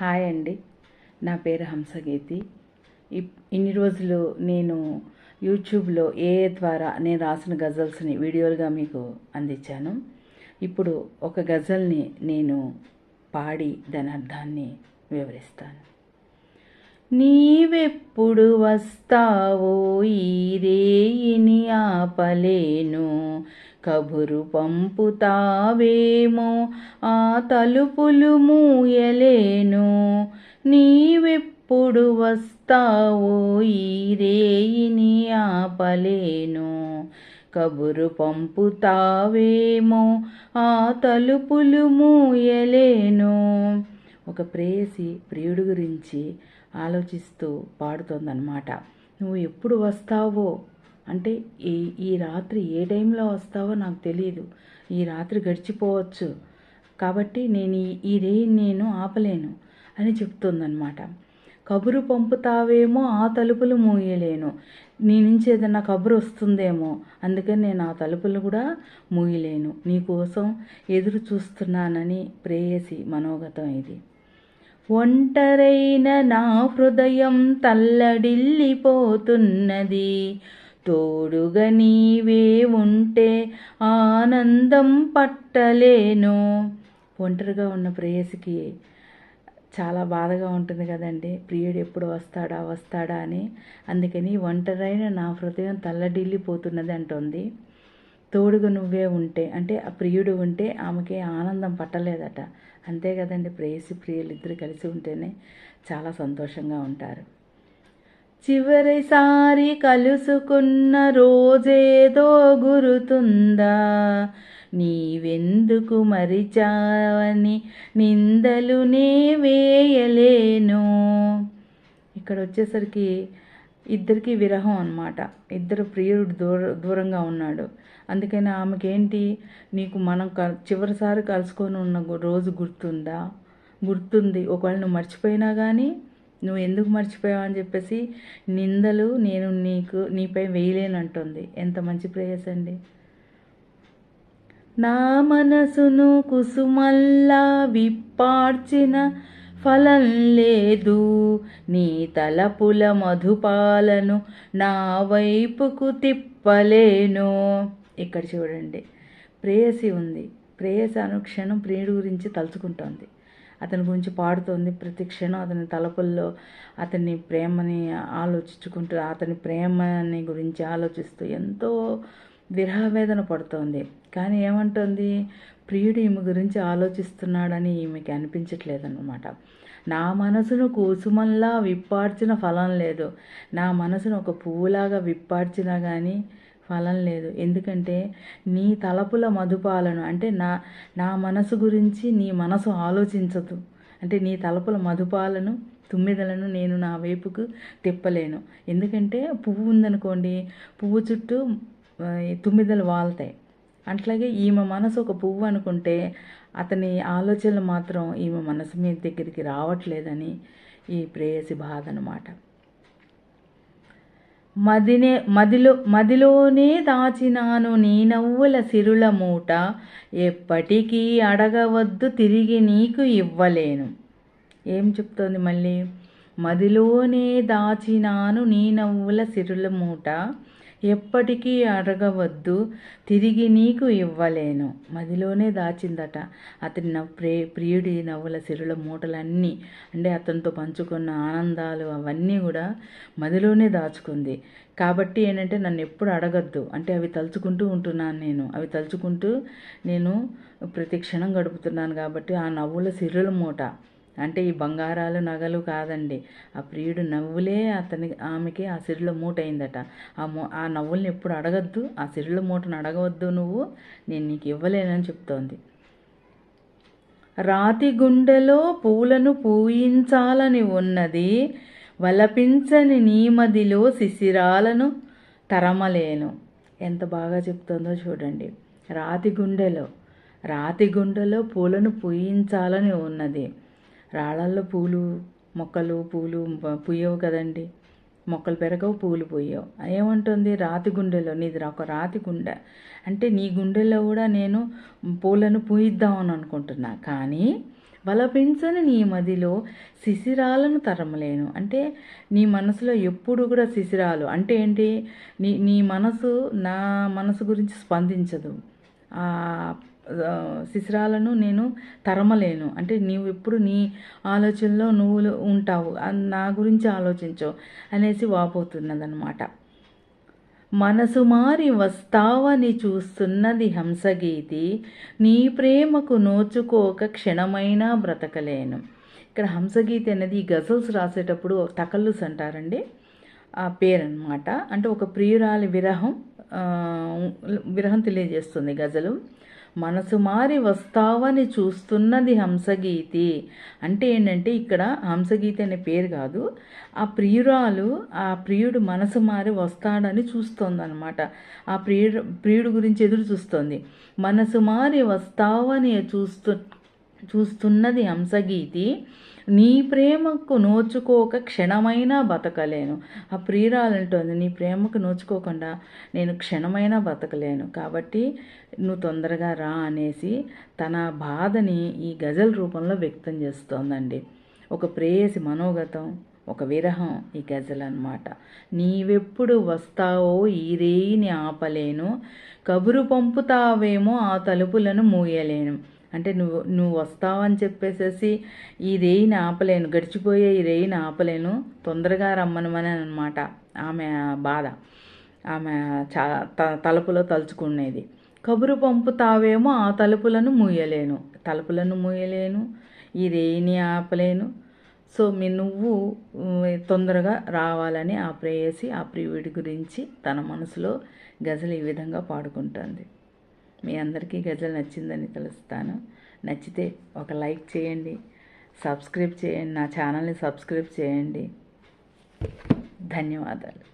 Hi అండి. నా పేరు హంసగీతి. ఇప్- ఇన్ని రోజులు నేను యూట్యూబ్లో ఏ ద్వారా నేను రాసిన గజల్స్ని వీడియోలుగా మీకు అందించాను. ఇప్పుడు ఒక గజల్ని నేను పాడి దాని అర్థాన్ని వివరిస్తాను. నీవెప్పుడు వస్తావో ఈ రేయిని ఆపలేను. కబురు పంపుతావేమో? ఆ తలుపులు మూయలేను. నీవెప్పుడు వస్తావో ఈ రేయిని ఆపలేను. కబురు పంపుతావేమో? ఆ తలుపులు మూయలేను. ఒక ప్రేయసి ప్రియుడు గురించి ఆలోచిస్తూ పాడుతోందన్నమాట. నువ్వు ఎప్పుడు వస్తావో అంటే ఈ ఈ రాత్రి ఏ టైంలో వస్తావో నాకు తెలియదు ఈ రాత్రి గడిచిపోవచ్చు. కాబట్టి నేను ఈ ఈ నేను ఆపలేను అని చెప్తుందన్నమాట. కబురు పంపుతావేమో ఆ తలుపులు మూయలేను. నీ నుంచి ఏదైనా కబురు వస్తుందేమో అందుకని నేను ఆ తలుపులు కూడా మూయలేను. నీకోసం ఎదురు చూస్తున్నానని ప్రేయసి మనోగతం ఇది. ఒంటరైన నా హృదయం తల్లడిల్లిపోతున్నది. తోడుగా నీవే ఉంటే ఆనందం పట్టలేను. ఒంటరిగా ఉన్న ప్రేయసికి చాలా బాధగా ఉంటుంది కదండి. ప్రియుడు ఎప్పుడు వస్తాడా వస్తాడా అని. అందుకని ఒంటరైన నా హృదయం తల్లడిల్లిపోతున్నది అంటుంది. తోడుగా నువ్వే ఉంటే అంటే ఆ ప్రియుడు ఉంటే ఆమెకి ఆనందం పట్టలేదట. అంతే కదండి ప్రేయసి ప్రియులు ఇద్దరు కలిసి ఉంటేనే చాలా సంతోషంగా ఉంటారు. చివరిసారి కలుసుకున్న రోజేదో గురుతుందా? నీవెందుకు మరిచావని నిందలు నే వేయలేను. ఇక్కడ వచ్చేసరికి ఇద్దరికి విరహం అనమాట ఇద్దరు ప్రియుడు దూర దూరంగా ఉన్నాడు. అందుకని ఆమెకేంటి? నీకు మనం క చివరిసారి కలుసుకొని ఉన్న రోజు గుర్తుందా? గుర్తుంది. ఒకవేళ నువ్వు మర్చిపోయినా కానీ నువ్వు ఎందుకు మర్చిపోయావు అని చెప్పేసి నిందలు నేను నీకు నీపై వేయలేనంటుంది. ఎంత మంచి ప్రేయస్ అండి. నా మనసును కుసుమల్లా విప్పార్చిన ఫలం లేదు. నీ తలపుల మధుపాలను నా వైపుకు తిప్పలేను. ఇక్కడ చూడండి. ప్రేయసి ఉంది. ప్రేయసి అనుక్షణం ప్రియుడి గురించి తలుచుకుంటోంది. అతని గురించి పాడుతోంది. ప్రతి క్షణం అతని తలపుల్లో అతని ప్రేమని ఆలోచించుకుంటూ అతని ప్రేమని గురించి ఆలోచిస్తూ ఎంతో విరహవేదన పడుతోంది. కానీ ఏమంటుంది? ప్రియుడు ఈమె గురించి ఆలోచిస్తున్నాడని ఈమెకి అనిపించట్లేదన్నమాట. నా మనసును కూసుమల్లా విప్పార్చిన ఫలం లేదు. నా మనసును ఒక పువ్వులాగా విప్పార్చినా కానీ ఫలం లేదు. ఎందుకంటే నీ తలపుల మధుపాలను అంటే నా నా మనసు గురించి నీ మనసు ఆలోచించదు. అంటే నీ తలపుల మధుపాలను తుమ్మిదలను నేను నా వైపుకు తిప్పలేను. ఎందుకంటే పువ్వు ఉందనుకోండి పువ్వు చుట్టూ ఈ తుమ్మిదలు వాళ్తాయి. అట్లాగే ఈమె మనసు ఒక పువ్వు అనుకుంటే అతని ఆలోచనలు మాత్రం ఈమె మనసు మీద దగ్గరికి రావట్లేదని ఈ ప్రేయసి బాధ అనమాట మదినే మదిలో మదిలోనే దాచినాను నీ నవ్వుల సిరుల మూట. ఎప్పటికీ అడగవద్దు తిరిగి నీకు ఇవ్వలేను. ఏం చెప్తోంది మళ్ళీ? మదిలోనే దాచినాను నీ నవ్వుల సిరుల మూట. ఎప్పటికీ అడగవద్దు తిరిగి నీకు ఇవ్వలేను. మదిలోనే దాచిందట. అతని నవ్ ప్రే ప్రియుడి నవ్వుల సిరుల మూటలన్నీ అంటే అతనితో పంచుకున్న ఆనందాలు అవన్నీ కూడా మదిలోనే దాచుకుంది. కాబట్టి ఏంటంటే నన్ను ఎప్పుడు అడగద్దు. అంటే అవి తలుచుకుంటూ ఉంటున్నాను నేను. అవి తలుచుకుంటూ నేను ప్రతి క్షణం గడుపుతున్నాను కాబట్టి ఆ నవ్వుల సిరుల మూట అంటే ఈ బంగారాలు నగలు కాదండి. ఆ ప్రియుడు నవ్వులే అతని ఆమెకి ఆ సిరిలో మూటైందట. ఆ మూ ఆ నవ్వుల్ని ఎప్పుడు అడగద్దు ఆ సిరిలో మూటను అడగవద్దు నువ్వు నేను నీకు ఇవ్వలేనని చెప్తోంది. రాతి గుండెలో పూలను పూయించాలని ఉన్నది వలపించని నీమదిలో శిశిరాలను తరమలేను. ఎంత బాగా చెప్తుందో చూడండి. రాతి గుండెలో రాతి గుండెలో పూలను పూయించాలని ఉన్నది. రాళ్ళల్లో పూలు మొక్కలు పూలు పూయవు కదండి. మొక్కలు పెరగవు పూలు పోయావు ఏమంటుంది రాతి గుండెలో నీది ఒక రాతి గుండె. అంటే నీ గుండెలో కూడా నేను పూలను పూయిద్దామని అనుకుంటున్నా. కానీ బలపించని నీ మదిలో శిశిరాలను తరమలేను. అంటే నీ మనసులో ఎప్పుడు కూడా శిశిరాలు. అంటే ఏంటి? నీ నీ మనసు నా మనసు గురించి స్పందించదు. శిశిరాలను నేను తరమలేను. అంటే నీవు ఎప్పుడు నీ ఆలోచనలో నువ్వు ఉంటావు. నా గురించి ఆలోచించవు అనేసి వాపోతున్నదనమాట మనసు మారి వస్తావని చూస్తున్నది హంసగీతి. నీ ప్రేమకు నోచుకోక క్షణమైనా బ్రతకలేను. ఇక్కడ హంసగీతి అనేది ఈ గజల్స్ రాసేటప్పుడు తకల్లుస్ అంటారండి. ఆ పేరు అంటే ఒక ప్రియురాలి విరహం విరహం తెలియజేస్తుంది గజలు మనసు మారి వస్తావని చూస్తున్నది హంసగీతి. అంటే ఏంటంటే ఇక్కడ హంసగీతి అనే పేరు కాదు ఆ ప్రియురాలు ఆ ప్రియుడు మనసు మారి వస్తాడని చూస్తోందనమాట ఆ ప్రియుడు ప్రియుడు గురించి ఎదురు చూస్తోంది. మనసు మారి వస్తావని చూస్తు చూస్తున్నది హంసగీతి నీ ప్రేమకు నోచుకోక క్షణమైనా బతకలేను. ఆ ప్రియురాలంటోంది నీ ప్రేమకు నోచుకోకుండా నేను క్షణమైనా బతకలేను. కాబట్టి నువ్వు తొందరగా రా అనేసి తన బాధని ఈ గజల్ రూపంలో వ్యక్తం చేస్తోందండి. ఒక ప్రేయసి మనోగతం ఒక విరహం ఈ గజల్ అన్నమాట. నీవెప్పుడు వస్తావో ఈ రేయిని ఆపలేను. కబురు పంపుతావేమో ఆ తలుపులను మూయలేను. అంటే నువ్వు నువ్వు వస్తావని చెప్పేసేసి ఈ రేయిని ఆపలేను గడిచిపోయే ఈ రేయిని ఆపలేను తొందరగా రమ్మనమని అనమాట ఆమె బాధ. ఆమె చా త- తలుపులో తలుచుకునేది. కబురు పంపుతావేమో ఆ తలుపులను మూయలేను తలుపులను మూయలేను ఈ రేయిని ఆపలేను. సో మీ నువ్వు తొందరగా రావాలని ఆ ప్రేయసి ఆ ప్రియుడి గురించి తన మనసులో గజలు ఈ విధంగా పాడుకుంటుంది. మీ అందరికీ గజల్ నచ్చిందని తెలుస్తాను. నచ్చితే ఒక లైక్ చేయండి సబ్స్క్రైబ్ చేయండి నా ఛానల్ని సబ్స్క్రైబ్ చేయండి. ధన్యవాదాలు.